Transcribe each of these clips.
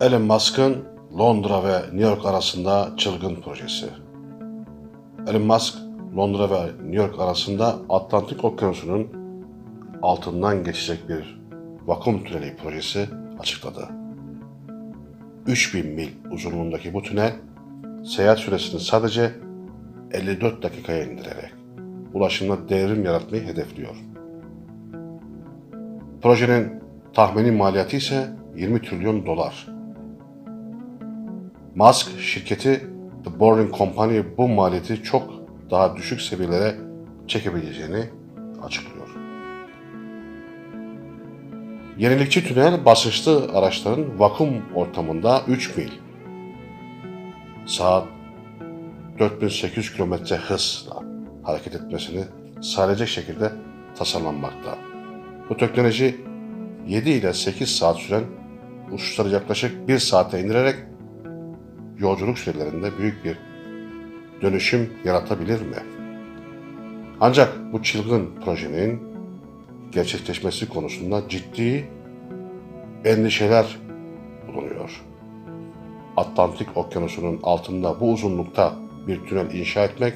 Elon Musk'ın Londra ve New York arasında çılgın projesi. Elon Musk, Londra ve New York arasında Atlantik Okyanusu'nun altından geçecek bir vakum tüneli projesi açıkladı. 3000 mil uzunluğundaki bu tünel, seyahat süresini sadece 54 dakikaya indirerek ulaşımda devrim yaratmayı hedefliyor. Projenin tahmini maliyeti ise 20 trilyon dolar. Musk şirketi The Boring Company bu maliyeti çok daha düşük seviyelere çekebileceğini açıklıyor. Yenilikçi tünel basınçlı araçların vakum ortamında 3 mil saat 4800 km hızla hareket etmesini sağlayacak şekilde tasarlanmakta. Bu teknoloji 7 ile 8 saat süren uçuşları yaklaşık 1 saate indirerek yolculuk sürelerinde büyük bir dönüşüm yaratabilir mi? Ancak bu çılgın projenin gerçekleşmesi konusunda ciddi endişeler bulunuyor. Atlantik Okyanusu'nun altında bu uzunlukta bir tünel inşa etmek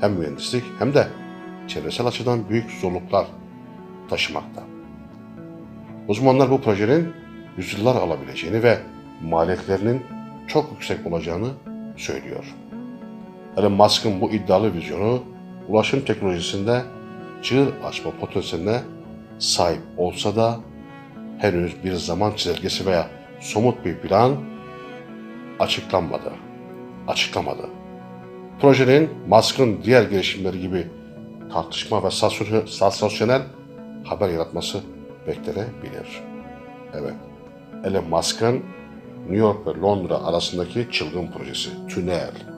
hem mühendislik hem de çevresel açıdan büyük zorluklar taşımakta. Uzmanlar bu projenin yüzyıllar alabileceğini ve maliyetlerinin çok yüksek olacağını söylüyor. Elon Musk'ın bu iddialı vizyonu ulaşım teknolojisinde çığır açma potansiyeline sahip olsa da henüz bir zaman çizelgesi veya somut bir plan açıklanmadı. Açıklamadı. Projenin Musk'ın diğer girişimleri gibi tartışma ve sansasyonel haber yaratması beklenebilir. Evet, Elon Musk'ın New York ve Londra arasındaki çılgın projesi, tünel.